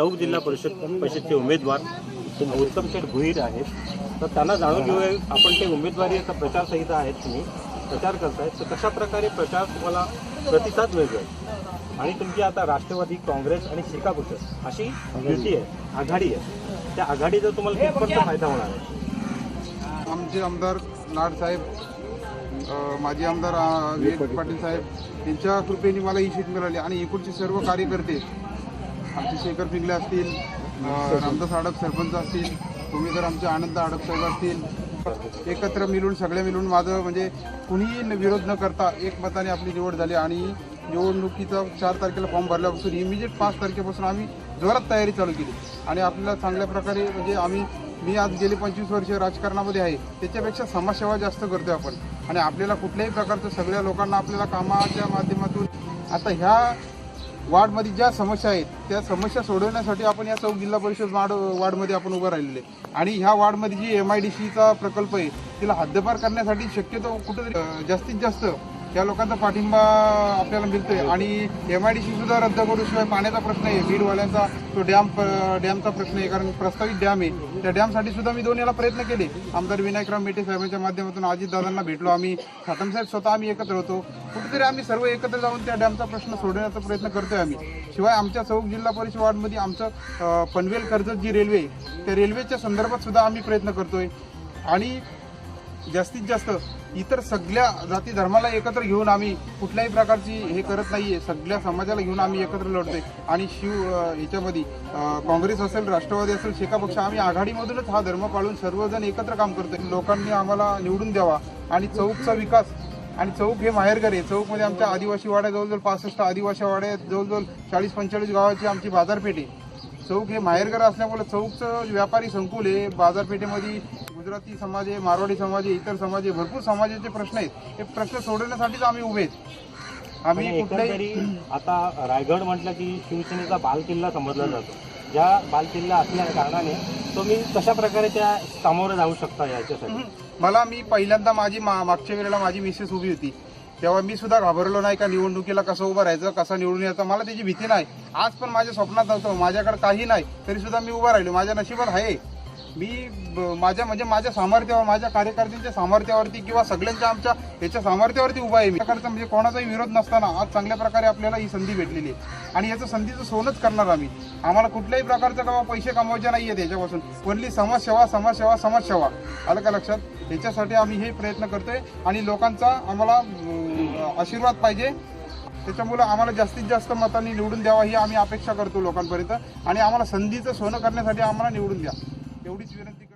चौक जिल्हा परिषद परिषदचे उमेदवार उत्तम शेठ भुईर आहेत. तर त्यांना जाणून घेऊया आपण ते उमेदवारीचा प्रचार संहिता आहेत तुम्ही प्रचार करतायत. तर कशा प्रकारे प्रचार तुम्हाला प्रतिसाद मिळतोय? आणि तुमची आता राष्ट्रवादी काँग्रेस आणि शिका पक्ष अशी युती आहे आघाडी आहे. त्या आघाडीचा तुम्हाला कितपर्यंत फायदा होणार आहे? आमचे आमदार लाड साहेब माजी आमदार विवेक पाटील साहेब यांच्या कृपेने मला ही सीट मिळाली. आणि इकडचे सर्व कार्यकर्ते आमचे शेखर पिंगले असतील रामदास आडक सरपंच असतील तुम्ही तर आमचे आनंद आडक साहेब असतील. एकत्र मिळून सगळे मिळून माझं म्हणजे कुणीही न- विरोध न करता एकमताने आपली निवड झाली आणि निवडणुकीचा चार तारखेला फॉर्म भरल्यापासून इमिजिएट पाच तारखेपासून आम्ही जोरात तयारी चालू केली. आणि आपल्याला चांगल्या प्रकारे म्हणजे आम्ही मी आज गेले पंचवीस वर्ष राजकारणामध्ये आहे त्याच्यापेक्षा समाजसेवा जास्त करतोय आपण. आणि आपल्याला कुठल्याही प्रकारचं सगळ्या लोकांना आपल्याला कामाच्या माध्यमातून आता ह्या वार्डमध्ये ज्या समस्या आहेत त्या समस्या सोडवण्यासाठी आपण या चौक जिल्हा परिषद वार्ड वार्डमध्ये आपण उभं राहिलेले आणि ह्या वार्डमध्ये जी एम आय डी सीचा प्रकल्प आहे तिला हद्दपार करण्यासाठी शक्यतो कुठेतरी जास्तीत जास्त त्या लोकांचा पाठिंबा आपल्याला मिळतोय. आणि एम आय डी सी सुद्धा रद्द करूशिवाय पाण्याचा प्रश्न आहे. बीडवाल्यांचा तो डॅम डॅमचा प्रश्न आहे. कारण प्रस्तावित डॅम आहे. त्या डॅमसाठी सुद्धा मी दोन याला प्रयत्न केले. आमदार विनायकराव मेटे साहेबांच्या माध्यमातून अजितदादांना भेटलो. आम्ही खातम साहेब स्वतः आम्ही एकत्र होतो. कुठेतरी आम्ही सर्व एकत्र जाऊन त्या डॅमचा प्रश्न सोडवण्याचा प्रयत्न करतोय आम्ही. शिवाय आमच्या चौक जिल्हा परिषद वार्डमध्ये आमचं पनवेल कर्जत जी रेल्वे आहे त्या रेल्वेच्या संदर्भात सुद्धा आम्ही प्रयत्न करतोय. आणि जास्तीत जास्त इतर सगळ्या जाती धर्माला एकत्र घेऊन आम्ही कुठल्याही प्रकारची हे करत नाहीये. सगळ्या समाजाला घेऊन आम्ही एकत्र लढतोय. आणि शिव याच्यामध्ये काँग्रेस असेल राष्ट्रवादी असेल शेका पक्ष आम्ही आघाडीमधूनच हा धर्म पाळून सर्वजण एकत्र काम करतोय. लोकांनी आम्हाला निवडून द्यावा आणि चौकचा विकास आणि चौक हे माहेरघर आहे. चौकमध्ये आमच्या आदिवासी वाड्या जवळजवळ पासष्ट आदिवासी वाड्या जवळजवळ चाळीस पंचेचाळीस गावाची आमची बाजारपेठ आहे. चौक हे माहेरघर असल्यामुळे चौकचं व्यापारी संकुल आहे. बाजारपेठेमध्ये गुजराती समाज आहे मारवाडी समाज आहे इतर समाज आहे भरपूर समाजाचे प्रश्न आहेत हे प्रश्न सोडवण्यासाठीच आम्ही उभे आहेत. आम्ही कुठल्याही आता रायगड म्हटलं की शिवसेनेचा बालकिल्ला समजला जातो. ज्या बालकिल्ला असल्या कारणाने तुम्ही कशा प्रकारे त्या सामोरं जाऊ शकता याच्यासाठी? मला मी पहिल्यांदा माझी मा- मागच्या वेळेला माझी मिसेस उभी होती. तेव्हा मी सुद्धा घाबरलो नाही का निवडणुकीला कसं उभं राहायचं कसं निवडून यायचं मला त्याची भीती नाही. आज पण माझ्या स्वप्नात नव्हतं माझ्याकडे काही नाही तरी सुद्धा मी उभा राहिलो. माझ्या नशिबात आहे. मी ब- माझ्या म्हणजे माझ्या सामर्थ्यावर माझ्या कार्यकर्त्यांच्या सामर्थ्यावरती किंवा सगळ्यांच्या आमच्या याच्या सामर्थ्यावरती उभा आहे मी. प्रकारचा म्हणजे कोणाचाही विरोध नसताना आज चांगल्या प्रकारे आपल्याला ही संधी भेटलेली आहे. आणि याचं संधीचं सोनच करणार आम्ही. आम्हाला कुठल्याही प्रकारचं का पैसे कमवायचे नाही आहेत याच्यापासून कोणली समाजसेवा समाजसेवा समाजसेवा. आलं का लक्षात? याच्यासाठी आम्ही हे प्रयत्न करतोय आणि लोकांचा आम्हाला आशीर्वाद पाहिजे. त्याच्यामुळं आम्हाला जास्तीत जास्त मतांनी निवडून द्यावा ही आम्ही अपेक्षा करतो लोकांपर्यंत. आणि आम्हाला संधीचं सोनं करण्यासाठी आम्हाला निवडून द्या. एवढीच विनंती